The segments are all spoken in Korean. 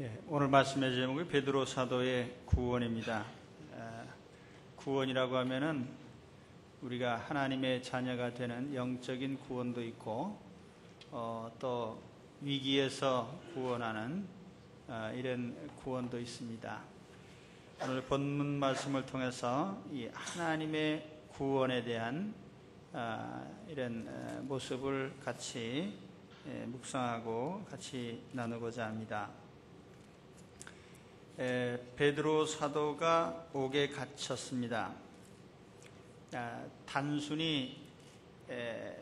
예, 오늘 말씀의 제목이 베드로 사도의 구원입니다. 아, 구원이라고 하면은 우리가 하나님의 자녀가 되는 영적인 구원도 있고 어, 또 위기에서 구원하는 아, 이런 구원도 있습니다. 오늘 본문 말씀을 통해서 이 하나님의 구원에 대한 아, 이런 어, 모습을 같이 예, 묵상하고 같이 나누고자 합니다. 에, 베드로 사도가 옥에 갇혔습니다. 아, 단순히 에,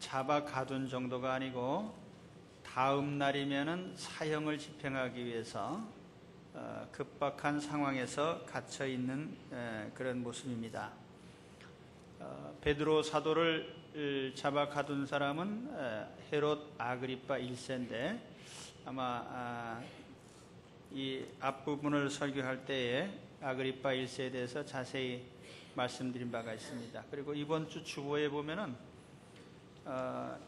잡아 가둔 정도가 아니고 다음 날이면은 사형을 집행하기 위해서 어, 급박한 상황에서 갇혀 있는 에, 그런 모습입니다. 어, 베드로 사도를 잡아 가둔 사람은 에, 헤롯 아그리파 1세인데 아마 아, 이 앞부분을 설교할 때에 아그리파 1세에 대해서 자세히 말씀드린 바가 있습니다. 그리고 이번 주 주보에 보면은 어,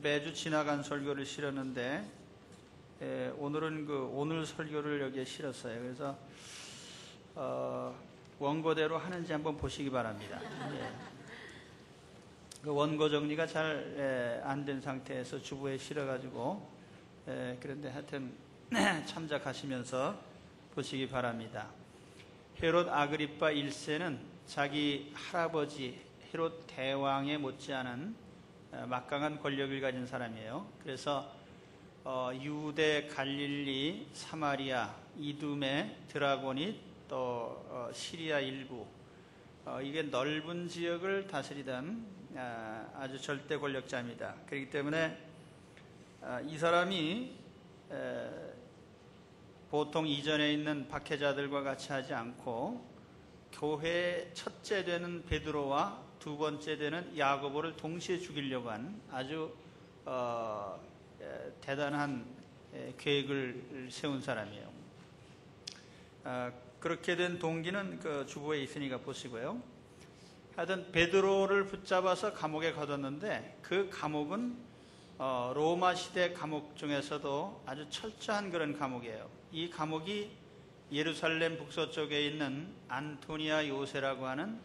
매주 지나간 설교를 실었는데 에, 오늘은 그 오늘 설교를 여기에 실었어요. 그래서 어, 원고대로 하는지 한번 보시기 바랍니다. 예. 그 원고 정리가 잘 안 된 상태에서 주부에 실어가지고 에, 그런데 하여튼 참작하시면서 보시기 바랍니다. 헤롯 아그리파 1세는 자기 할아버지 헤롯 대왕에 못지않은 어, 막강한 권력을 가진 사람이에요. 그래서 어, 유대, 갈릴리, 사마리아, 이둠의 드라고닛, 또 어, 시리아 일부 어, 이게 넓은 지역을 다스리던 아, 아주 절대 권력자입니다. 그렇기 때문에 아, 이 사람이 에, 보통 이전에 있는 박해자들과 같이 하지 않고 교회의 첫째 되는 베드로와 두 번째 되는 야고보를 동시에 죽이려고 한 아주 어, 에, 대단한 에, 계획을 세운 사람이에요. 아, 그렇게 된 동기는 그 주보에 있으니까 보시고요. 하여튼 베드로를 붙잡아서 감옥에 가뒀는데 그 감옥은 어, 로마 시대 감옥 중에서도 아주 철저한 그런 감옥이에요. 이 감옥이 예루살렘 북서쪽에 있는 안토니아 요새라고 하는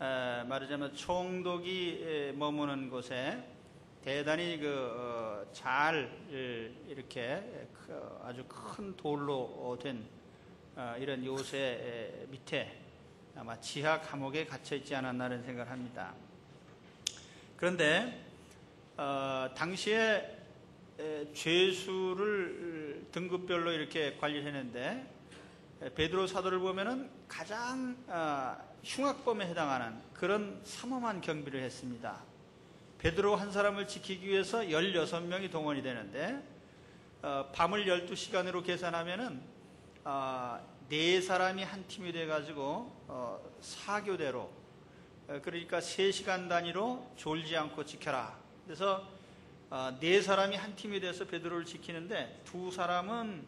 에, 말하자면 총독이 머무는 곳에 대단히 그잘 어, 이렇게 그 아주 큰 돌로 된 어, 이런 요새 밑에 아마 지하 감옥에 갇혀 있지 않았나는 생각을 합니다. 그런데 어, 당시에 에, 죄수를 등급별로 이렇게 관리했는데 베드로 사도를 보면은 가장 어, 흉악범에 해당하는 그런 삼엄한 경비를 했습니다. 베드로 한 사람을 지키기 위해서 16명이 동원이 되는데 어, 밤을 12시간으로 계산하면은 어, 네 사람이 한 팀이 돼 가지고 어, 사교대로 어, 그러니까 3시간 단위로 졸지 않고 지켜라. 그래서 어, 네 사람이 한 팀이 돼서 베드로를 지키는데 두 사람은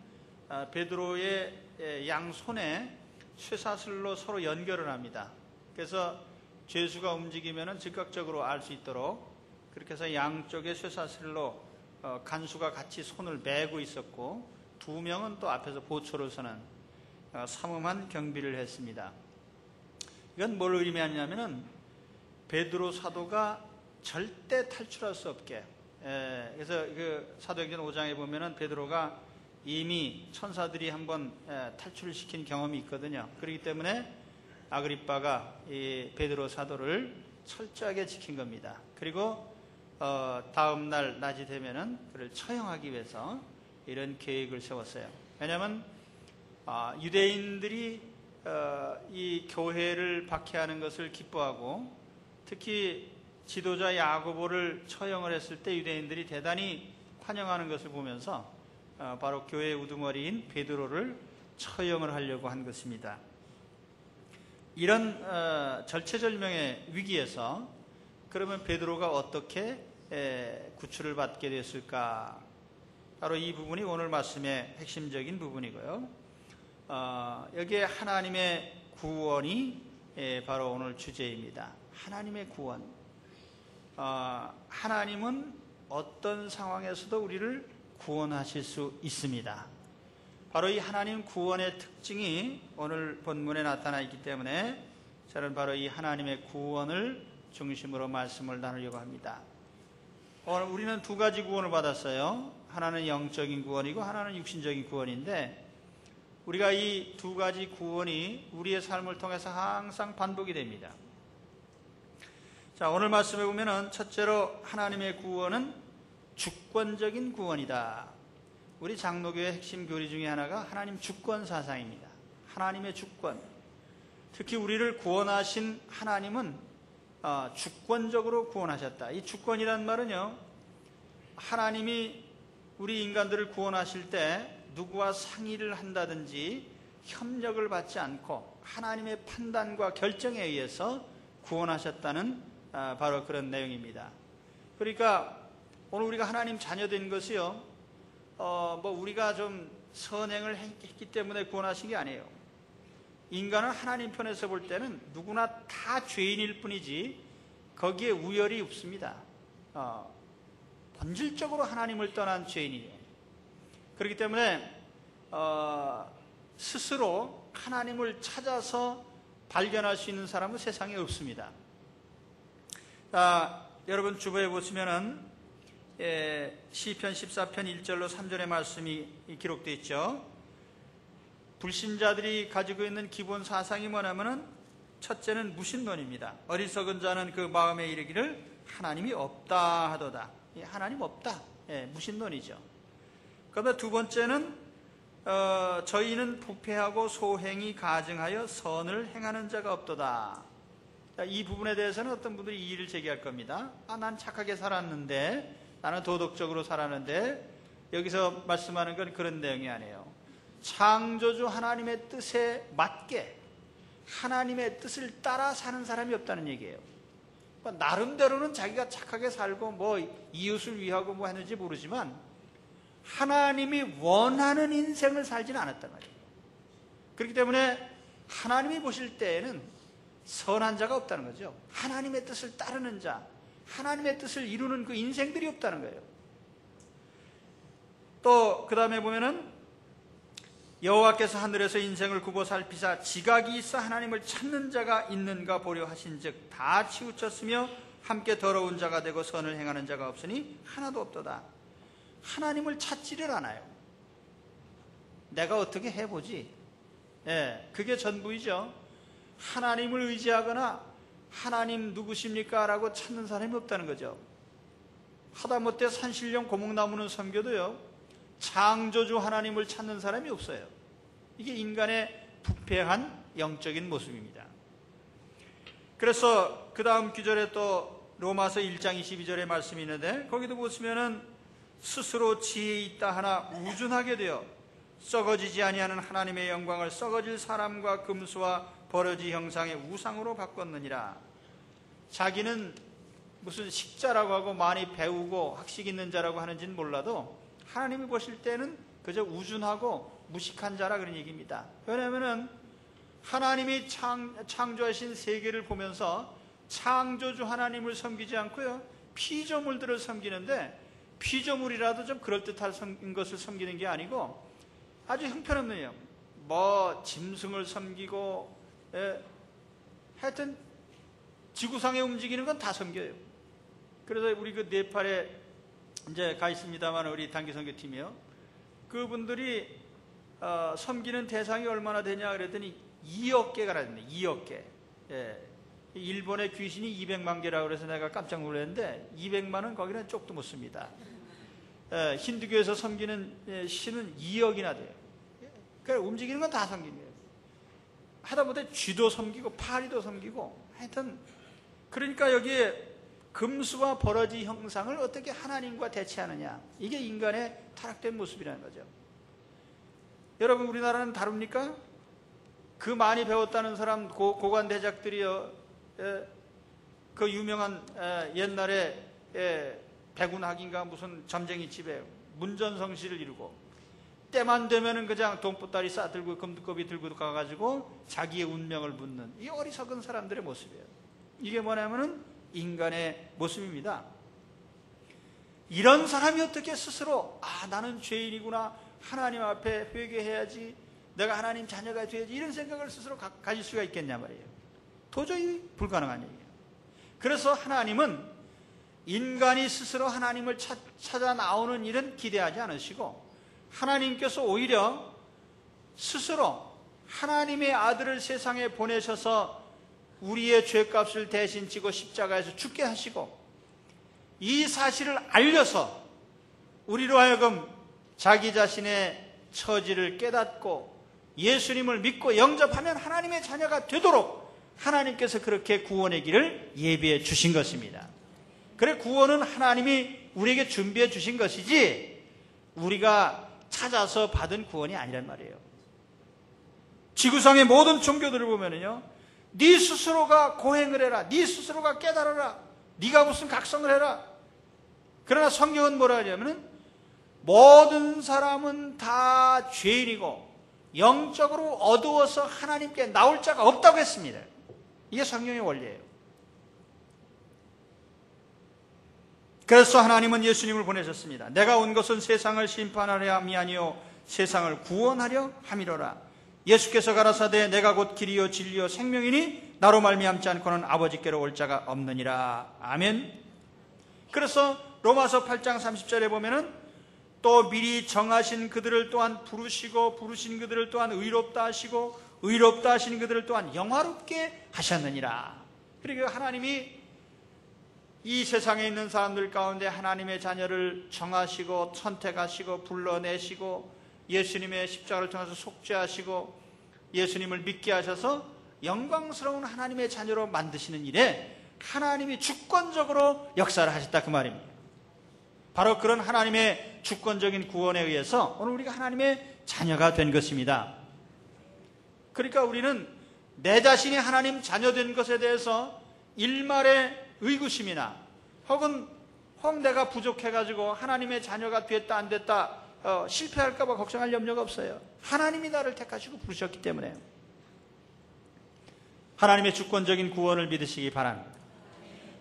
어, 베드로의 양 손에 쇠사슬로 서로 연결을 합니다. 그래서 죄수가 움직이면 즉각적으로 알 수 있도록 그렇게 해서 양쪽에 쇠사슬로 어, 간수가 같이 손을 매고 있었고 두 명은 또 앞에서 보초를 서는 어, 삼엄한 경비를 했습니다. 이건 뭘 의미하냐면은 베드로 사도가 절대 탈출할 수 없게. 에, 그래서 그 사도행전 5장에 보면은 베드로가 이미 천사들이 한번 에, 탈출을 시킨 경험이 있거든요. 그렇기 때문에 아그리빠가 이 베드로 사도를 철저하게 지킨 겁니다. 그리고 어, 다음 날 낮이 되면은 그를 처형하기 위해서 이런 계획을 세웠어요. 왜냐하면 어, 유대인들이 어, 이 교회를 박해하는 것을 기뻐하고 특히 지도자 야고보를 처형을 했을 때 유대인들이 대단히 환영하는 것을 보면서 어, 바로 교회 우두머리인 베드로를 처형을 하려고 한 것입니다. 이런 어, 절체절명의 위기에서 그러면 베드로가 어떻게 구출을 받게 됐을까? 바로 이 부분이 오늘 말씀의 핵심적인 부분이고요. 어, 여기에 하나님의 구원이 바로 오늘 주제입니다. 하나님의 구원. 어, 하나님은 어떤 상황에서도 우리를 구원하실 수 있습니다. 바로 이 하나님 구원의 특징이 오늘 본문에 나타나 있기 때문에 저는 바로 이 하나님의 구원을 중심으로 말씀을 나누려고 합니다. 오늘 우리는 두 가지 구원을 받았어요. 하나는 영적인 구원이고 하나는 육신적인 구원인데 우리가 이 두 가지 구원이 우리의 삶을 통해서 항상 반복이 됩니다. 자, 오늘 말씀해 보면은 첫째로 하나님의 구원은 주권적인 구원이다. 우리 장로교의 핵심 교리 중에 하나가 하나님 주권 사상입니다. 하나님의 주권. 특히 우리를 구원하신 하나님은 어, 주권적으로 구원하셨다. 이 주권이란 말은요, 하나님이 우리 인간들을 구원하실 때 누구와 상의를 한다든지 협력을 받지 않고 하나님의 판단과 결정에 의해서 구원하셨다는 아, 바로 그런 내용입니다. 그러니까 오늘 우리가 하나님 자녀된 것이요, 어, 뭐 우리가 좀 선행을 했기 때문에 구원하신 게 아니에요. 인간은 하나님 편에서 볼 때는 누구나 다 죄인일 뿐이지 거기에 우열이 없습니다. 어, 본질적으로 하나님을 떠난 죄인이에요. 그렇기 때문에 어, 스스로 하나님을 찾아서 발견할 수 있는 사람은 세상에 없습니다. 자, 여러분 주보에 보시면은 예, 시편 14편 1절로 3절의 말씀이 기록되어 있죠. 불신자들이 가지고 있는 기본 사상이 뭐냐면은 첫째는 무신론입니다. 어리석은 자는 그 마음에 이르기를 하나님이 없다 하도다. 하나님 없다. 예, 무신론이죠. 그다음에 두 번째는 어, 저희는 부패하고 소행이 가증하여 선을 행하는 자가 없도다. 이 부분에 대해서는 어떤 분들이 이의를 제기할 겁니다. 아, 난 착하게 살았는데, 나는 도덕적으로 살았는데, 여기서 말씀하는 건 그런 내용이 아니에요. 창조주 하나님의 뜻에 맞게 하나님의 뜻을 따라 사는 사람이 없다는 얘기예요. 그러니까 나름대로는 자기가 착하게 살고 뭐 이웃을 위하고 뭐 했는지 모르지만 하나님이 원하는 인생을 살지는 않았단 말이에요. 그렇기 때문에 하나님이 보실 때에는 선한 자가 없다는 거죠. 하나님의 뜻을 따르는 자, 하나님의 뜻을 이루는 그 인생들이 없다는 거예요. 또 그 다음에 보면은 여호와께서 하늘에서 인생을 굽어 살피사 지각이 있어 하나님을 찾는 자가 있는가 보려 하신즉 다 치우쳤으며 함께 더러운 자가 되고 선을 행하는 자가 없으니 하나도 없도다. 하나님을 찾지를 않아요. 내가 어떻게 해보지? 예, 그게 전부이죠. 하나님을 의지하거나 하나님 누구십니까? 라고 찾는 사람이 없다는 거죠. 하다못해 산신령 고목나무는 섬겨도요, 창조주 하나님을 찾는 사람이 없어요. 이게 인간의 부패한 영적인 모습입니다. 그래서 그 다음 기절에 또 로마서 1장 22절의 말씀이 있는데 거기도 보시면은 스스로 지혜 있다 하나 우준하게 되어 썩어지지 아니하는 하나님의 영광을 썩어질 사람과 금수와 버러지 형상의 우상으로 바꿨느니라. 자기는 무슨 식자라고 하고 많이 배우고 학식 있는 자라고 하는지는 몰라도 하나님이 보실 때는 그저 우준하고 무식한 자라 그런 얘기입니다. 왜냐하면 하나님이 창, 창조하신 세계를 보면서 창조주 하나님을 섬기지 않고요 피조물들을 섬기는데 피조물이라도 좀 그럴듯한 것을 섬기는 게 아니고 아주 형편없네요. 뭐 짐승을 섬기고 예, 하여튼 지구상에 움직이는 건 다 섬겨요. 그래서 우리 그 네팔에 이제 가 있습니다만 우리 단기 선교팀이요. 그분들이 어, 섬기는 대상이 얼마나 되냐 그랬더니 2억 개가 나는데 2억 개. 예. 일본의 귀신이 200만 개라고 그래서 내가 깜짝 놀랐는데 200만은 거기는 쪽도 못 씁니다. 에, 힌두교에서 섬기는 에, 신은 2억이나 돼요. 그러니까 움직이는 건다 거예요. 하다못해 쥐도 섬기고 파리도 섬기고 하여튼 그러니까 여기에 금수와 버러지 형상을 어떻게 하나님과 대체하느냐 이게 인간의 타락된 모습이라는 거죠. 여러분 우리나라는 다릅니까? 그 많이 배웠다는 사람 고, 고관 대작들이요 그 유명한 옛날에 백운학인가 무슨 점쟁이 집에 문전성시를 이루고 때만 되면은 그냥 돈보따리 싸들고 금두꺼비 들고 가가지고 자기의 운명을 묻는 이 어리석은 사람들의 모습이에요. 이게 뭐냐면은 인간의 모습입니다. 이런 사람이 어떻게 스스로 아 나는 죄인이구나 하나님 앞에 회개해야지 내가 하나님 자녀가 돼야지 이런 생각을 스스로 가, 가질 수가 있겠냐 말이에요. 도저히 불가능한 얘기예요. 그래서 하나님은 인간이 스스로 하나님을 찾, 찾아 나오는 일은 기대하지 않으시고 하나님께서 오히려 스스로 하나님의 아들을 세상에 보내셔서 우리의 죄값을 대신 지고 십자가에서 죽게 하시고 이 사실을 알려서 우리로 하여금 자기 자신의 처지를 깨닫고 예수님을 믿고 영접하면 하나님의 자녀가 되도록 하나님께서 그렇게 구원의 길을 예비해 주신 것입니다. 그래 구원은 하나님이 우리에게 준비해 주신 것이지 우리가 찾아서 받은 구원이 아니란 말이에요. 지구상의 모든 종교들을 보면은요. 네 스스로가 고행을 해라. 네 스스로가 깨달아라. 네가 무슨 각성을 해라. 그러나 성경은 뭐라 하냐면은 모든 사람은 다 죄인이고 영적으로 어두워서 하나님께 나올 자가 없다고 했습니다. 이게 성경의 원리예요. 그래서 하나님은 예수님을 보내셨습니다. 내가 온 것은 세상을 심판하려 함이 아니요 세상을 구원하려 함이로라. 예수께서 가라사대 내가 곧 길이요 진리요 생명이니 나로 말미암지 않고는 아버지께로 올 자가 없느니라. 아멘. 그래서 로마서 8장 30절에 보면은 또 미리 정하신 그들을 또한 부르시고 부르신 그들을 또한 의롭다 하시고 의롭다 하신 그들을 또한 영화롭게 하셨느니라. 그리고 하나님이 이 세상에 있는 사람들 가운데 하나님의 자녀를 정하시고 선택하시고 불러내시고 예수님의 십자가를 통해서 속죄하시고 예수님을 믿게 하셔서 영광스러운 하나님의 자녀로 만드시는 일에 하나님이 주권적으로 역사를 하셨다 그 말입니다. 바로 그런 하나님의 주권적인 구원에 의해서 오늘 우리가 하나님의 자녀가 된 것입니다. 그러니까 우리는 내 자신이 하나님 자녀된 것에 대해서 일말의 의구심이나 혹은 혹 내가 부족해가지고 하나님의 자녀가 됐다 안 됐다 어, 실패할까봐 걱정할 염려가 없어요. 하나님이 나를 택하시고 부르셨기 때문에 하나님의 주권적인 구원을 믿으시기 바랍니다.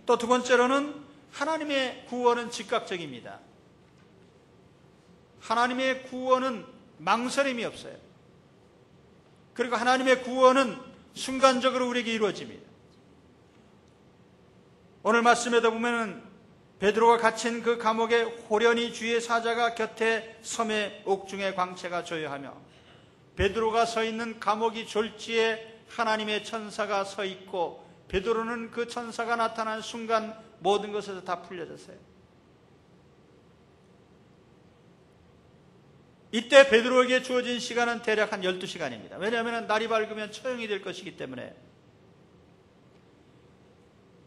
또 두 번째로는 하나님의 구원은 즉각적입니다. 하나님의 구원은 망설임이 없어요. 그리고 하나님의 구원은 순간적으로 우리에게 이루어집니다. 오늘 말씀에도 보면은 베드로가 갇힌 그 감옥에 호련히 주의 사자가 곁에 섬의 옥중에 광채가 조여하며 베드로가 서 있는 감옥이 졸지에 하나님의 천사가 서 있고 베드로는 그 천사가 나타난 순간 모든 것에서 다 풀려졌어요. 이때 베드로에게 주어진 시간은 대략 한 12시간입니다. 왜냐하면 날이 밝으면 처형이 될 것이기 때문에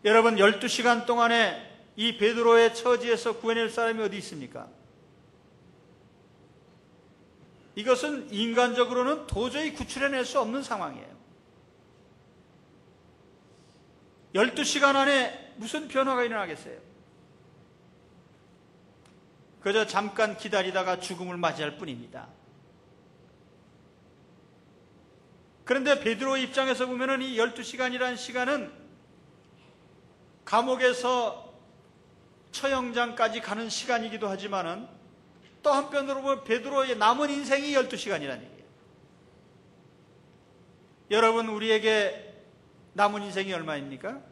여러분 12시간 동안에 이 베드로의 처지에서 구해낼 사람이 어디 있습니까? 이것은 인간적으로는 도저히 구출해낼 수 없는 상황이에요. 12시간 안에 무슨 변화가 일어나겠어요? 그저 잠깐 기다리다가 죽음을 맞이할 뿐입니다. 그런데 베드로 입장에서 보면은 이 12시간이라는 시간은 감옥에서 처형장까지 가는 시간이기도 하지만은 또 한편으로 보면 베드로의 남은 인생이 12시간이라는 얘기예요. 여러분 우리에게 남은 인생이 얼마입니까?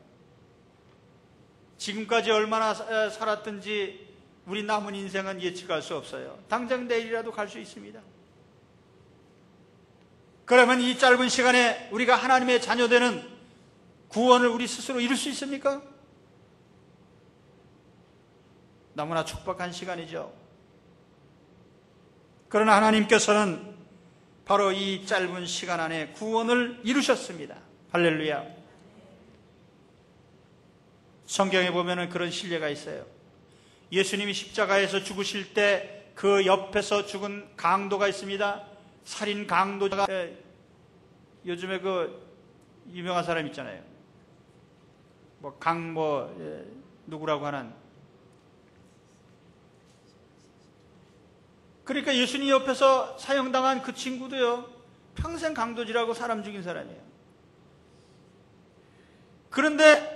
지금까지 얼마나 살았든지 우리 남은 인생은 예측할 수 없어요. 당장 내일이라도 갈 수 있습니다. 그러면 이 짧은 시간에 우리가 하나님의 자녀되는 구원을 우리 스스로 이룰 수 있습니까? 너무나 촉박한 시간이죠. 그러나 하나님께서는 바로 이 짧은 시간 안에 구원을 이루셨습니다. 할렐루야. 성경에 보면 그런 신뢰가 있어요. 예수님이 십자가에서 죽으실 때 그 옆에서 죽은 강도가 있습니다. 살인 강도가 요즘에 그 유명한 사람 있잖아요. 뭐 강뭐 뭐, 예, 누구라고 하는 그러니까 예수님 옆에서 사형당한 그 친구도요, 평생 강도질하고 사람 죽인 사람이에요. 그런데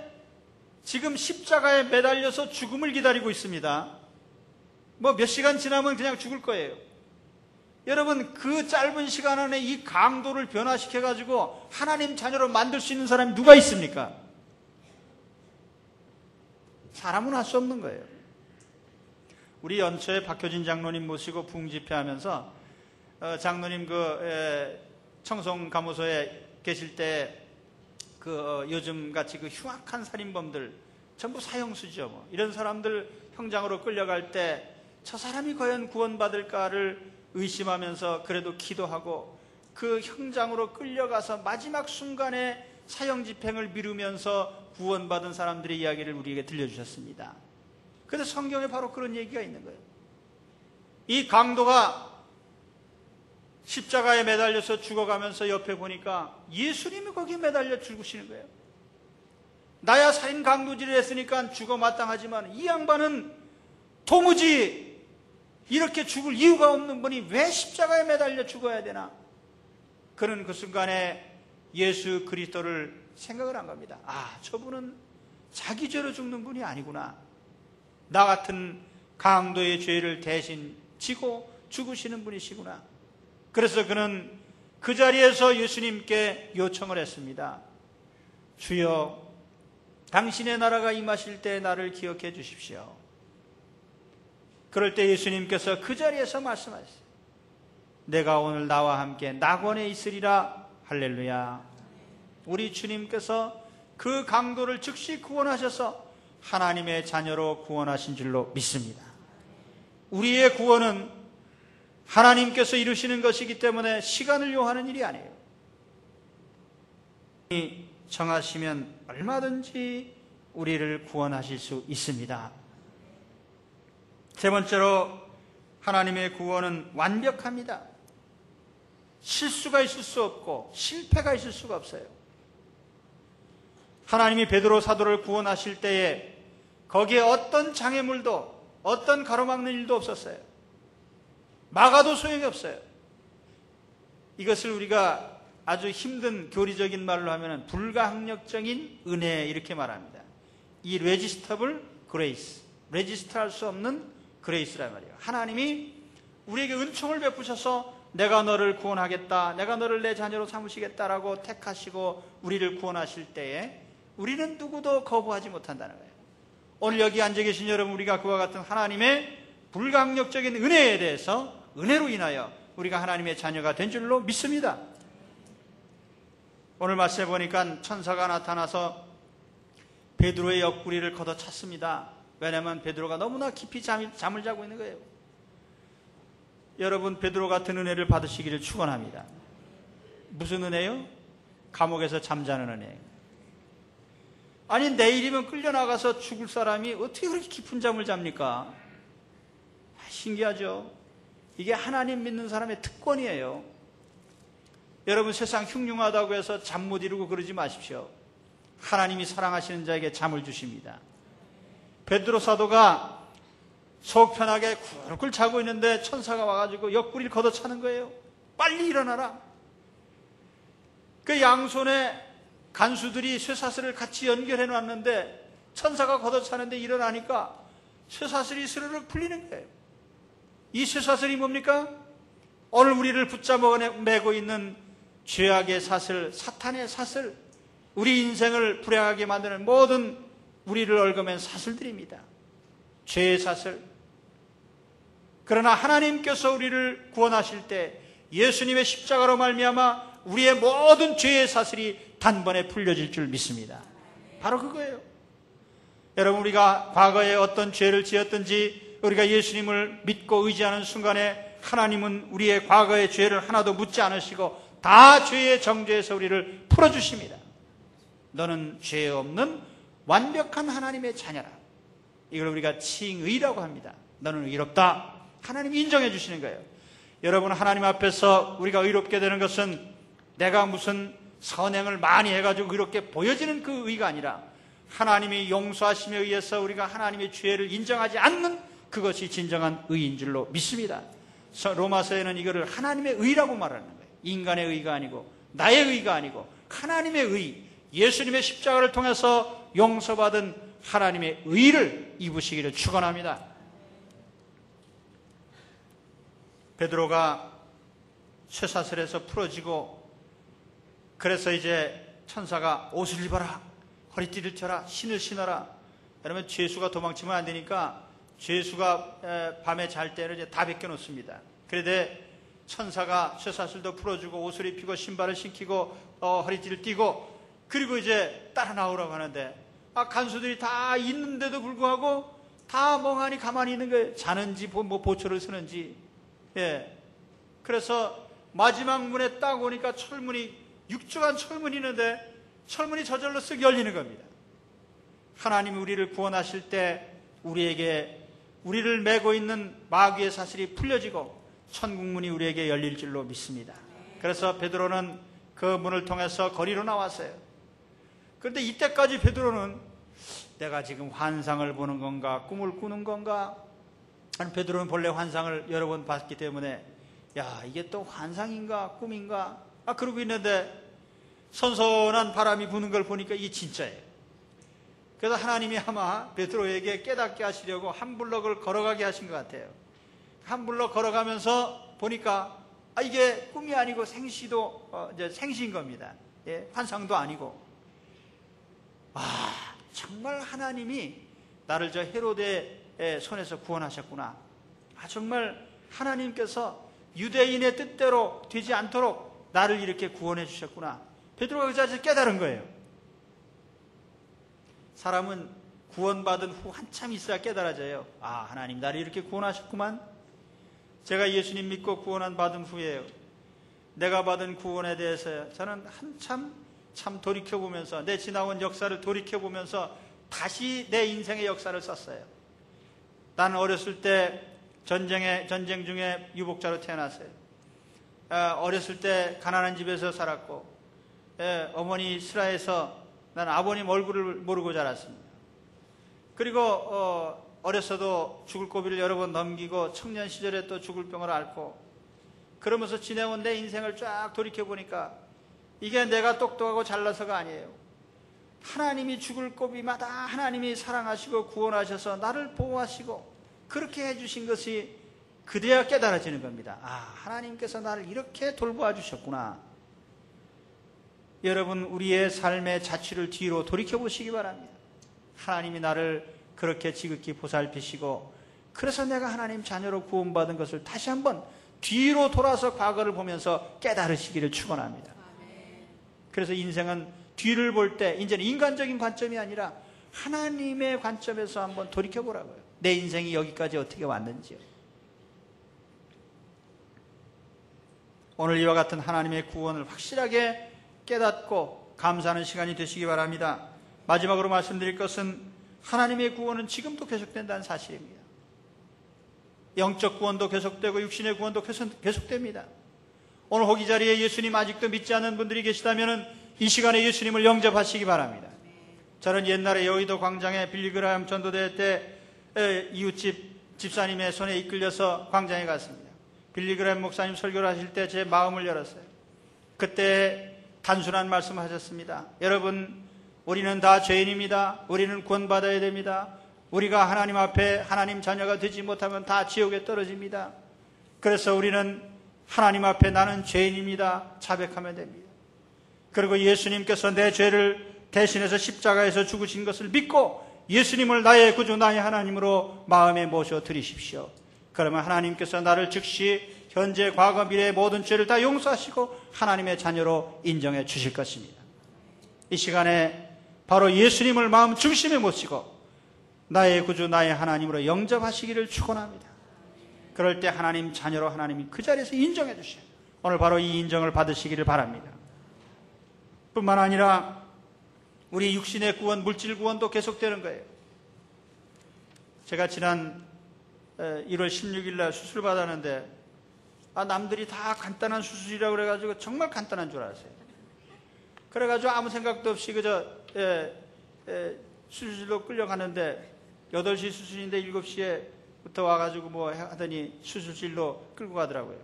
지금 십자가에 매달려서 죽음을 기다리고 있습니다. 뭐 몇 시간 지나면 그냥 죽을 거예요. 여러분 그 짧은 시간 안에 이 강도를 변화시켜 가지고 하나님 자녀로 만들 수 있는 사람이 누가 있습니까? 사람은 할 수 없는 거예요. 우리 연초에 박효진 장로님 모시고 부흥집회하면서 어, 장로님 그 청송 감호소에 계실 때그 어, 요즘 같이 그 흉악한 살인범들 전부 사형수죠. 뭐. 이런 사람들 형장으로 끌려갈 때 저 사람이 과연 구원받을까를 의심하면서 그래도 기도하고 그 형장으로 끌려가서 마지막 순간에 사형 집행을 미루면서 구원받은 사람들의 이야기를 우리에게 들려주셨습니다. 그래서 성경에 바로 그런 얘기가 있는 거예요. 이 강도가 십자가에 매달려서 죽어가면서 옆에 보니까 예수님이 거기에 매달려 죽으시는 거예요. 나야 살인 강도질을 했으니까 죽어 마땅하지만 이 양반은 도무지 이렇게 죽을 이유가 없는 분이 왜 십자가에 매달려 죽어야 되나? 그는 그 순간에 예수 그리스도를 생각을 한 겁니다. 아, 저분은 자기 죄로 죽는 분이 아니구나. 나 같은 강도의 죄를 대신 지고 죽으시는 분이시구나. 그래서 그는 그 자리에서 예수님께 요청을 했습니다. 주여, 당신의 나라가 임하실 때 나를 기억해 주십시오. 그럴 때 예수님께서 그 자리에서 말씀하셨어요. 내가 오늘 나와 함께 낙원에 있으리라. 할렐루야. 우리 주님께서 그 강도를 즉시 구원하셔서 하나님의 자녀로 구원하신 줄로 믿습니다. 우리의 구원은 하나님께서 이루시는 것이기 때문에 시간을 요하는 일이 아니에요. 정하시면 얼마든지 우리를 구원하실 수 있습니다. 세 번째로 하나님의 구원은 완벽합니다. 실수가 있을 수 없고 실패가 있을 수가 없어요. 하나님이 베드로 사도를 구원하실 때에 거기에 어떤 장애물도 어떤 가로막는 일도 없었어요. 막아도 소용이 없어요. 이것을 우리가 아주 힘든 교리적인 말로 하면 불가항력적인 은혜 이렇게 말합니다. 이 레지스터블 그레이스, 레지스트할 수 없는 그레이스란 말이에요. 하나님이 우리에게 은총을 베푸셔서 내가 너를 구원하겠다, 내가 너를 내 자녀로 삼으시겠다라고 택하시고 우리를 구원하실 때에 우리는 누구도 거부하지 못한다는 거예요. 오늘 여기 앉아 계신 여러분 우리가 그와 같은 하나님의 불강력적인 은혜에 대해서 은혜로 인하여 우리가 하나님의 자녀가 된 줄로 믿습니다. 오늘 말씀해 보니까 천사가 나타나서 베드로의 옆구리를 걷어찼습니다. 왜냐하면 베드로가 너무나 깊이 잠, 잠을 자고 있는 거예요. 여러분 베드로 같은 은혜를 받으시기를 축원합니다. 무슨 은혜요? 감옥에서 잠자는 은혜. 아니 내일이면 끌려나가서 죽을 사람이 어떻게 그렇게 깊은 잠을 잡니까? 아, 신기하죠? 이게 하나님 믿는 사람의 특권이에요. 여러분 세상 흉흉하다고 해서 잠 못 이루고 그러지 마십시오. 하나님이 사랑하시는 자에게 잠을 주십니다. 베드로 사도가 속 편하게 꿀꿀 자고 있는데 천사가 와가지고 옆구리를 걷어차는 거예요. 빨리 일어나라. 그 양손에 간수들이 쇠사슬을 같이 연결해 놨는데 천사가 걷어차는데 일어나니까 쇠사슬이 스르륵 풀리는 거예요. 이 쇠사슬이 뭡니까? 오늘 우리를 붙잡아 매고 있는 죄악의 사슬, 사탄의 사슬, 우리 인생을 불행하게 만드는 모든 우리를 얽어맨 사슬들입니다. 죄의 사슬. 그러나 하나님께서 우리를 구원하실 때 예수님의 십자가로 말미암아 우리의 모든 죄의 사슬이 단번에 풀려질 줄 믿습니다. 바로 그거예요. 여러분 우리가 과거에 어떤 죄를 지었든지 우리가 예수님을 믿고 의지하는 순간에 하나님은 우리의 과거의 죄를 하나도 묻지 않으시고 다 죄의 정죄에서 우리를 풀어주십니다. 너는 죄 없는 완벽한 하나님의 자녀라. 이걸 우리가 칭의라고 합니다. 너는 의롭다. 하나님이 인정해 주시는 거예요. 여러분 하나님 앞에서 우리가 의롭게 되는 것은 내가 무슨 선행을 많이 해가지고 이렇게 보여지는 그 의가 아니라 하나님의 용서하심에 의해서 우리가 하나님의 죄를 인정하지 않는 그것이 진정한 의인 줄로 믿습니다. 로마서에는 이거를 하나님의 의라고 말하는 거예요. 인간의 의가 아니고 나의 의가 아니고 하나님의 의, 예수님의 십자가를 통해서 용서받은 하나님의 의를 입으시기를 축원합니다. 베드로가 쇠사슬에서 풀어지고 그래서 이제 천사가 옷을 입어라 허리띠를 쳐라 신을 신어라 그러면 죄수가 도망치면 안 되니까 죄수가 밤에 잘 때는 이제 다 벗겨 놓습니다. 그런데 천사가 쇠사슬도 풀어주고 옷을 입히고 신발을 신기고 어, 허리띠를 띠고 그리고 이제 따라 나오라고 하는데 아, 간수들이 다 있는데도 불구하고 다 멍하니 가만히 있는 거예요. 자는지 뭐 보초를 쓰는지. 예. 그래서 마지막 문에 딱 오니까 철문이 육중한 철문이 있는데 철문이 저절로 쓱 열리는 겁니다. 하나님이 우리를 구원하실 때 우리에게 우리를 메고 있는 마귀의 사슬이 풀려지고 천국문이 우리에게 열릴 줄로 믿습니다. 그래서 베드로는 그 문을 통해서 거리로 나왔어요. 그런데 이때까지 베드로는 내가 지금 환상을 보는 건가 꿈을 꾸는 건가 아니 베드로는 본래 환상을 여러 번 봤기 때문에 야 이게 또 환상인가 꿈인가 아 그러고 있는데 선선한 바람이 부는 걸 보니까 이게 진짜예요. 그래서 하나님이 아마 베드로에게 깨닫게 하시려고 한 블럭을 걸어가게 하신 것 같아요. 한 블럭 걸어가면서 보니까 아, 이게 꿈이 아니고 생시도 어, 이제 생시인 겁니다. 예, 환상도 아니고. 아 정말 하나님이 나를 저 헤로데의 손에서 구원하셨구나. 아 정말 하나님께서 유대인의 뜻대로 되지 않도록 나를 이렇게 구원해 주셨구나. 베드로가 그 자리에서 깨달은 거예요. 사람은 구원받은 후 한참 있어야 깨달아져요. 아, 하나님 나를 이렇게 구원하셨구만. 제가 예수님 믿고 구원한 받은 후에 내가 받은 구원에 대해서 저는 한참 참 돌이켜보면서 내 지나온 역사를 돌이켜보면서 다시 내 인생의 역사를 썼어요. 나는 어렸을 때 전쟁에, 전쟁 중에 유복자로 태어났어요. 아, 어렸을 때 가난한 집에서 살았고, 예, 어머니 슬라에서 나는 아버님 얼굴을 모르고 자랐습니다. 그리고 어, 어렸어도 죽을 고비를 여러 번 넘기고 청년 시절에 또 죽을 병을 앓고 그러면서 지내온 내 인생을 쫙 돌이켜 보니까 이게 내가 똑똑하고 잘나서가 아니에요. 하나님이 죽을 고비마다 하나님이 사랑하시고 구원하셔서 나를 보호하시고 그렇게 해주신 것이 그대야 깨달아지는 겁니다. 아, 하나님께서 나를 이렇게 돌보아 주셨구나. 여러분 우리의 삶의 자취를 뒤로 돌이켜 보시기 바랍니다. 하나님이 나를 그렇게 지극히 보살피시고 그래서 내가 하나님 자녀로 구원받은 것을 다시 한번 뒤로 돌아서 과거를 보면서 깨달으시기를 축원합니다. 그래서 인생은 뒤를 볼 때 이제는 인간적인 관점이 아니라 하나님의 관점에서 한번 돌이켜 보라고요. 내 인생이 여기까지 어떻게 왔는지요. 오늘 이와 같은 하나님의 구원을 확실하게 깨닫고 감사하는 시간이 되시기 바랍니다. 마지막으로 말씀드릴 것은 하나님의 구원은 지금도 계속된다는 사실입니다. 영적 구원도 계속되고 육신의 구원도 계속됩니다. 오늘 호기 자리에 예수님 아직도 믿지 않는 분들이 계시다면 이 시간에 예수님을 영접하시기 바랍니다. 저는 옛날에 여의도 광장에 빌리그라임 전도대 때 이웃집 집사님의 손에 이끌려서 광장에 갔습니다. 빌리그라임 목사님 설교를 하실 때 제 마음을 열었어요. 그때 단순한 말씀 하셨습니다. 여러분, 우리는 다 죄인입니다. 우리는 구원받아야 됩니다. 우리가 하나님 앞에 하나님 자녀가 되지 못하면 다 지옥에 떨어집니다. 그래서 우리는 하나님 앞에 나는 죄인입니다. 자백하면 됩니다. 그리고 예수님께서 내 죄를 대신해서 십자가에서 죽으신 것을 믿고 예수님을 나의 구주, 나의 하나님으로 마음에 모셔 드리십시오. 그러면 하나님께서 나를 즉시 현재, 과거, 미래의 모든 죄를 다 용서하시고 하나님의 자녀로 인정해 주실 것입니다. 이 시간에 바로 예수님을 마음 중심에 모시고 나의 구주, 나의 하나님으로 영접하시기를 축원합니다. 그럴 때 하나님 자녀로 하나님이 그 자리에서 인정해 주셔요. 오늘 바로 이 인정을 받으시기를 바랍니다. 뿐만 아니라 우리 육신의 구원, 물질 구원도 계속되는 거예요. 제가 지난 1월 16일 날 수술 받았는데 아, 남들이 다 간단한 수술이라고 그래가지고 정말 간단한 줄 알았어요. 그래가지고 아무 생각도 없이 그저 예, 예, 수술실로 끌려가는데 8시 수술인데 7시에부터 와가지고 뭐 하더니 수술실로 끌고 가더라고요.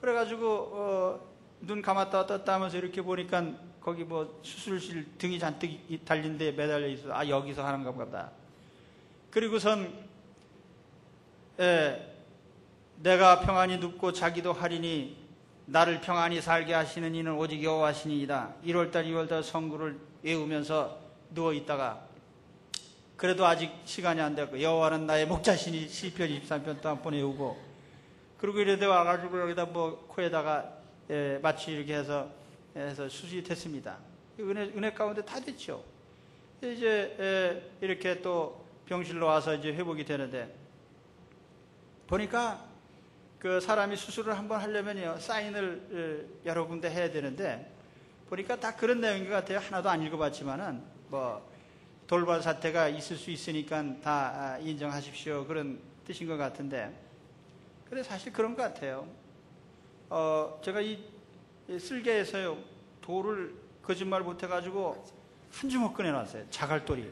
그래가지고 어, 눈 감았다 떴다 하면서 이렇게 보니까 거기 뭐 수술실 등이 잔뜩 달린 데 매달려 있어. 아 여기서 하는가 보다. 그리고선 예, 내가 평안히 눕고 자기도 하리니 나를 평안히 살게 하시는 이는 오직 여호와시니이다. 1월달, 2월달 성구를 외우면서 누워 있다가 그래도 아직 시간이 안 됐고 여호와는 나의 목자시니 시편 23편 또 한 번 외우고 그리고 이래 돼 와가지고 여기다 뭐 코에다가 예, 마치 이렇게 해서 해서 수시됐습니다. 은혜 은혜 가운데 다 됐죠. 이제 예, 이렇게 또 병실로 와서 이제 회복이 되는데 보니까 그 사람이 수술을 한번 하려면요 사인을 예, 여러 군데 해야 되는데 보니까 다 그런 내용인 것 같아요. 하나도 안 읽어봤지만은 뭐 돌발 사태가 있을 수 있으니까 다 아, 인정하십시오 그런 뜻인 것 같은데 근데 사실 그런 것 같아요. 어 제가 이 쓸개에서요 돌을 거짓말 못해가지고 한 주먹 꺼내놨어요. 자갈돌이.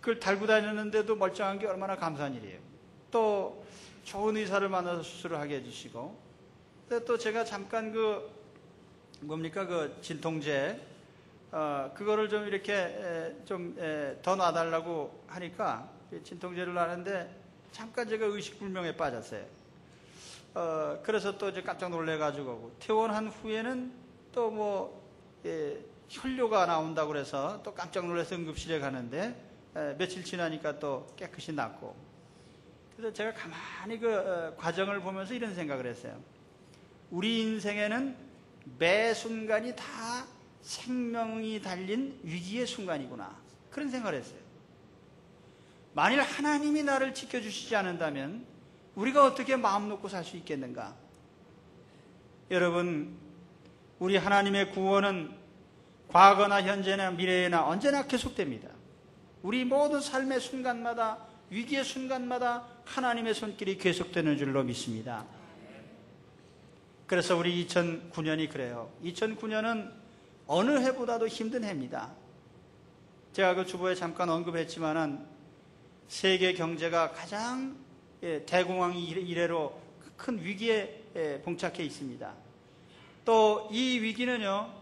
그걸 달고 다녔는데도 멀쩡한 게 얼마나 감사한 일이에요. 또 좋은 의사를 만나서 수술을 하게 해주시고 또 제가 잠깐 그 뭡니까 그 진통제 어, 그거를 좀 이렇게 좀 더 놔달라고 하니까 진통제를 놔는데 잠깐 제가 의식불명에 빠졌어요. 어, 그래서 또 이제 깜짝 놀래가지고 퇴원한 후에는 또뭐 예, 혈뇨가 나온다고 그래서 또 깜짝 놀라서 응급실에 가는데 에, 며칠 지나니까 또 깨끗이 낫고 그래서 제가 가만히 그 어, 과정을 보면서 이런 생각을 했어요. 우리 인생에는 매 순간이 다 생명이 달린 위기의 순간이구나. 그런 생각을 했어요. 만일 하나님이 나를 지켜주시지 않는다면 우리가 어떻게 마음 놓고 살 수 있겠는가? 여러분, 우리 하나님의 구원은 과거나 현재나 미래나 언제나 계속됩니다. 우리 모든 삶의 순간마다 위기의 순간마다 하나님의 손길이 계속되는 줄로 믿습니다. 그래서 우리 2009년이 그래요. 2009년은 어느 해보다도 힘든 해입니다. 제가 그 주보에 잠깐 언급했지만은 세계 경제가 가장 예, 대공황 이래로 큰 위기에 예, 봉착해 있습니다. 또 이 위기는요,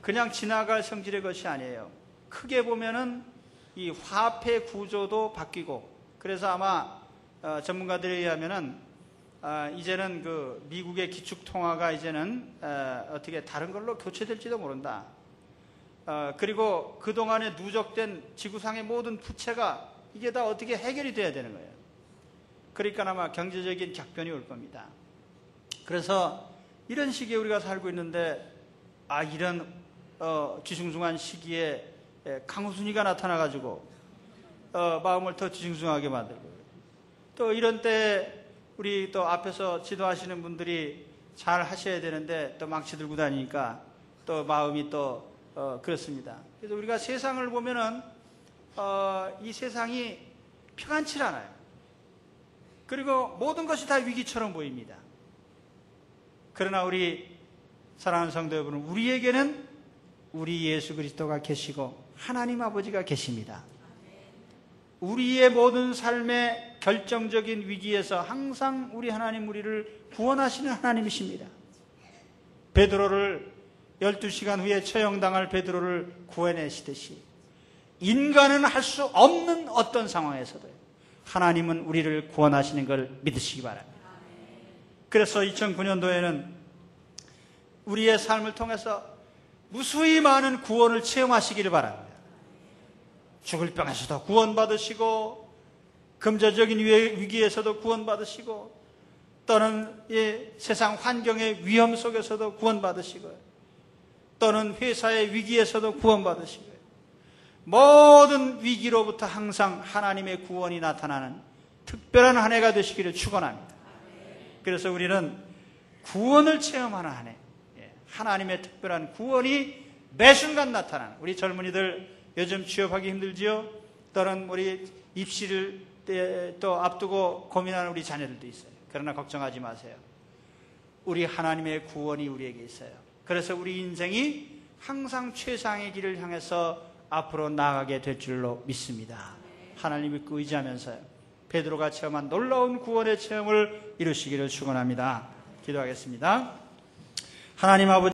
그냥 지나갈 성질의 것이 아니에요. 크게 보면은 이 화폐 구조도 바뀌고, 그래서 아마 어, 전문가들에 의하면은 아, 이제는 그 미국의 기축 통화가 이제는 어, 떻게 다른 걸로 교체될지도 모른다. 어, 그리고 그 동안에 누적된 지구상의 모든 부채가 이게 다 어떻게 해결이 돼야 되는 거예요. 그러니까 아마 경제적인逆변이 올 겁니다. 그래서 이런 시기에 우리가 살고 있는데 아 이런 어, 뒤숭숭한 시기에 강우순이가 나타나가지고 어, 마음을 더 뒤숭숭하게 만들고 또 이런 때 우리 또 앞에서 지도하시는 분들이 잘 하셔야 되는데 또 망치 들고 다니니까 또 마음이 또 어, 그렇습니다. 그래서 우리가 세상을 보면은 어, 이 세상이 평안치 않아요. 그리고 모든 것이 다 위기처럼 보입니다. 그러나 우리 사랑하는 성도 여러분, 우리에게는 우리 예수 그리스도가 계시고 하나님 아버지가 계십니다. 우리의 모든 삶의 결정적인 위기에서 항상 우리 하나님 우리를 구원하시는 하나님이십니다. 베드로를 12시간 후에 처형당할 베드로를 구해내시듯이 인간은 할 수 없는 어떤 상황에서도 하나님은 우리를 구원하시는 걸 믿으시기 바랍니다. 그래서 2009년도에는 우리의 삶을 통해서 무수히 많은 구원을 체험하시기를 바랍니다. 죽을 병에서도 구원받으시고 금전적인 위기에서도 구원받으시고 또는 세상 환경의 위험 속에서도 구원받으시고 또는 회사의 위기에서도 구원받으시고 모든 위기로부터 항상 하나님의 구원이 나타나는 특별한 한 해가 되시기를 축원합니다. 그래서 우리는 구원을 체험하는 한 해, 예, 하나님의 특별한 구원이 매 순간 나타나는 우리 젊은이들 요즘 취업하기 힘들지요? 또는 우리 입시를 또 앞두고 고민하는 우리 자녀들도 있어요. 그러나 걱정하지 마세요. 우리 하나님의 구원이 우리에게 있어요. 그래서 우리 인생이 항상 최상의 길을 향해서 앞으로 나아가게 될 줄로 믿습니다. 하나님 믿고 의지하면서요. 베드로가 체험한 놀라운 구원의 체험을 이루시기를 축원합니다. 기도하겠습니다. 하나님 아버지